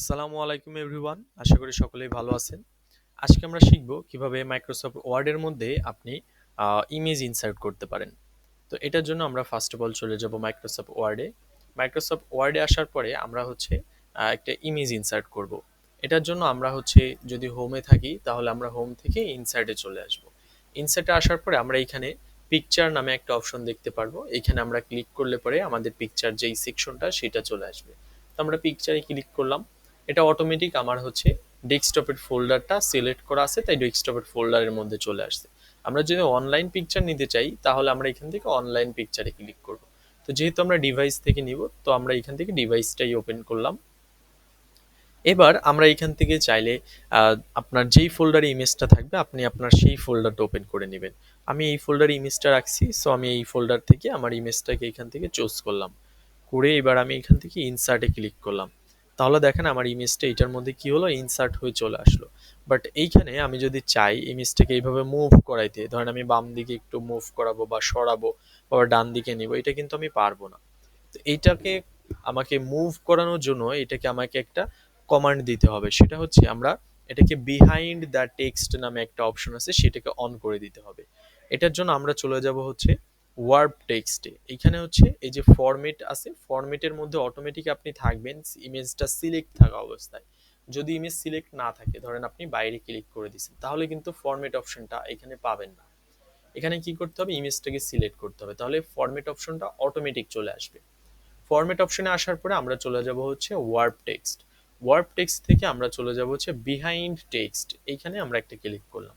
আসসালামু আলাইকুম এভরিওয়ান, আশা করি সকলেই ভালো আছেন। আজকে আমরা শিখব কীভাবে মাইক্রোসফট ওয়ার্ডের মধ্যে আপনি ইমেজ ইনসার্ট করতে পারেন। তো এটার জন্য আমরা ফার্স্ট অফ অল চলে যাব মাইক্রোসফট ওয়ার্ডে মাইক্রোসফট ওয়ার্ডে আসার পরে আমরা হচ্ছে একটা ইমেজ ইনসার্ট করব। এটার জন্য আমরা হচ্ছে, যদি হোমে থাকি, তাহলে আমরা হোম থেকে ইনসার্টে চলে আসব। ইনসার্টে আসার পরে আমরা এখানে পিকচার নামে একটা অপশন দেখতে পারব। এখানে আমরা ক্লিক করলে পরে আমাদের পিকচার যেই সেকশনটা সেটা চলে আসবে। তো আমরা পিকচারে ক্লিক করলাম। এটা অটোমেটিক আমার হচ্ছে ডেস্কটপের ফোল্ডারটা সিলেক্ট করা আছে, তাই ডেস্কটপের ফোল্ডারের মধ্যে চলে আসছে। আমরা যদি অনলাইন পিকচার নিতে চাই, তাহলে আমরা এখান থেকে অনলাইন পিকচারে ক্লিক করব। তো যেহেতু আমরা ডিভাইস থেকে নিব, তো আমরা এখান থেকে ডিভাইসটাই ওপেন করলাম। এবার আমরা এখান থেকে চাইলে আপনার যেই ফোল্ডারে ইমেজটা থাকবে, আপনি আপনার সেই ফোল্ডারটা ওপেন করে নেবেন। আমি এই ফোল্ডারে ইমেজটা রাখছি সো আমি এই ফোল্ডার থেকে আমার ইমেজটাকে এখান থেকে চুজ করলাম। করে এবার আমি এখান থেকে ইনসার্টে ক্লিক করলাম। তাহলে দেখেন আমার ইমেজটা এটার মধ্যে কি হলো? ইনসার্ট হয়ে চলে আসলো। বাট এইখানে আমি যদি চাই ইমেজটাকে এইভাবে মুভ করাইতে, ধরেন আমি বাম দিকে একটু মুভ করাবো বা সরাবো বা ডান দিকে নিব, এটা কিন্তু আমি পারব না। তো এইটাকে আমাকে মুভ করানোর জন্য এটাকে আমাকে একটা কমান্ড দিতে হবে। সেটা হচ্ছে আমরা এটাকে বিহাইন্ড দ্য টেক্সট নামে একটা অপশন আছে, সেটাকে অন করে দিতে হবে। এটার জন্য আমরা চলে যাব হচ্ছে ওয়ার্ড টেক্সটে। এখানে হচ্ছে এই যে ফরম্যাট আছে, ফরম্যাটের মধ্যে অটোমেটিক আপনি থাকবেন ইমেজটা সিলেক্ট থাকা অবস্থায়। যদি ইমেজ সিলেক্ট না থাকে, ধরেন আপনি বাইরে ক্লিক করে দিচ্ছেন তাহলে কিন্তু ফরম্যাট অপশনটা এখানে পাবেন না। এখানে কি করতে হবে? ইমেজটাকে সিলেক্ট করতে হবে, তাহলে ফরম্যাট অপশনটা অটোমেটিক চলে আসবে। ফরম্যাট অপশনে আসার পরে আমরা চলে যাব হচ্ছে ওয়ার্ড টেক্সট। ওয়ার্ড টেক্সট থেকে আমরা চলে যাব হচ্ছে বিহাইন্ড টেক্সট এইখানে আমরা একটা ক্লিক করলাম।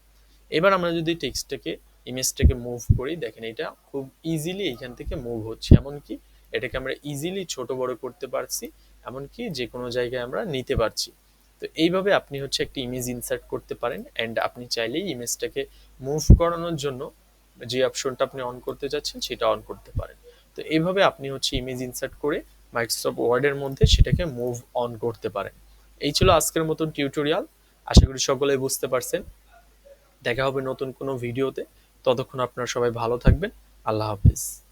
এবার আমরা যদি টেক্সটটাকে ইমেজটাকে মুভ করি, দেখেন এটা খুব ইজিলি এইখান থেকে মুভ হচ্ছে। এমনকি এটাকে আমরা ইজিলি ছোট বড় করতে পারছি, এমনকি যে কোনো জায়গায় আমরা নিতে পারছি। তো এইভাবে আপনি হচ্ছে একটা ইমেজ ইনসার্ট করতে পারেন অ্যান্ড আপনি চাইলেই ইমেজটাকে মুভ করানোর জন্য যে অপশনটা আপনি অন করতে যাচ্ছেন, সেটা অন করতে পারেন। তো এইভাবে আপনি হচ্ছে ইমেজ ইনসার্ট করে মাইক্রোসফট ওয়ার্ডের মধ্যে সেটাকে মুভ অন করতে পারেন। এই ছিল আজকের মতন টিউটোরিয়াল আশা করি সকলেই বুঝতে পারছেন। দেখা হবে নতুন কোনো ভিডিওতে ততক্ষণ আপনারা সবাই ভালো থাকবেন। আল্লাহ হাফিজ।